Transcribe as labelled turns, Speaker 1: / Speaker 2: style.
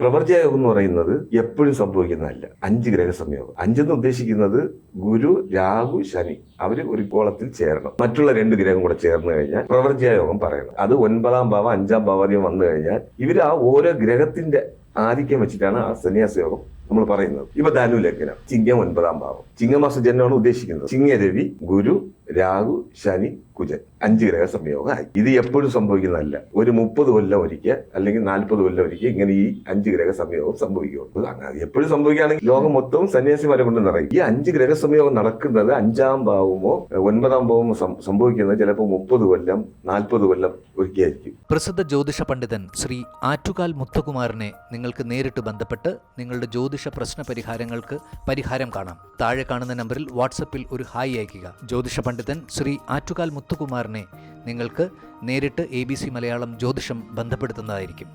Speaker 1: പ്രവർജയോഗം എന്ന് പറയുന്നത് എപ്പോഴും സംഭവിക്കുന്നതല്ല. അഞ്ച് ഗ്രഹ സംയോഗം അഞ്ചെന്ന് ഉദ്ദേശിക്കുന്നത് ഗുരു രാഹു ശനി. അവർ ഒരു കോളത്തിൽ ചേരണം. മറ്റുള്ള രണ്ട് ഗ്രഹം കൂടെ ചേർന്ന് കഴിഞ്ഞാൽ പ്രവർജയോഗം പറയണം. അത് ഒൻപതാം ഭാവം അഞ്ചാം ഭാവാധികം വന്നു കഴിഞ്ഞാൽ ഇവർ ആ ഓരോ ഗ്രഹത്തിന്റെ ആധിക്യം വെച്ചിട്ടാണ് ആ സന്യാസയോഗം നമ്മൾ പറയുന്നത്. ഇപ്പൊ ധനു ലഗ്നം ചിങ്ങം ഒൻപതാം ഭാവം. ചിങ്ങമാസ ജന്മമാണ് ഉദ്ദേശിക്കുന്നത്. ചിങ്ങരവി ഗുരു രാഹു ശനി കുജൻ. അഞ്ച് ഗ്രഹ സംയോഗമായി ഇത് എപ്പോഴും സംഭവിക്കുന്നതല്ല. ഒരു മുപ്പത് കൊല്ലം ഒരിക്കൽ അല്ലെങ്കിൽ നാൽപ്പത് കൊല്ലം ഒരിക്കൽ ഇങ്ങനെ ഈ അഞ്ച് ഗ്രഹ സംയോഗം സംഭവിക്കുള്ളൂ എപ്പോഴും സംഭവിക്കുകയാണെങ്കിൽ ലോകം മൊത്തവും സന്യാസിമാരെ കൊണ്ട് നിറയും. ഈ അഞ്ച് ഗ്രഹ സംയോഗം നടക്കുന്നത് അഞ്ചാം ഭാവമോ ഒൻപതാം ഭാവമോ സംഭവിക്കുന്നത് ചിലപ്പോൾ മുപ്പത് കൊല്ലം നാൽപ്പത് കൊല്ലം ഒരിക്കലായിരിക്കും
Speaker 2: പ്രസിദ്ധ ജ്യോതിഷ പണ്ഡിതൻ ശ്രീ ആറ്റുകാൽ മുത്തകുമാറിനെ നിങ്ങൾക്ക് നേരിട്ട് ബന്ധപ്പെട്ട് നിങ്ങളുടെ ജ്യോതിഷ പ്രശ്ന പരിഹാരങ്ങൾക്ക് പരിഹാരം കാണാം. താഴെ കാണുന്ന നമ്പറിൽ വാട്സപ്പിൽ ഒരു ഹായ് അയക്കുക ജ്യോതിഷ പണ്ഡിതൻ ശ്രീ ആറ്റുകാൽ മുത്തുകുമാറിനെ നിങ്ങൾക്ക് നേരിട്ട് എ ബി സി മലയാളം ജ്യോതിഷം ബന്ധപ്പെടുത്തുന്നതായിരിക്കും.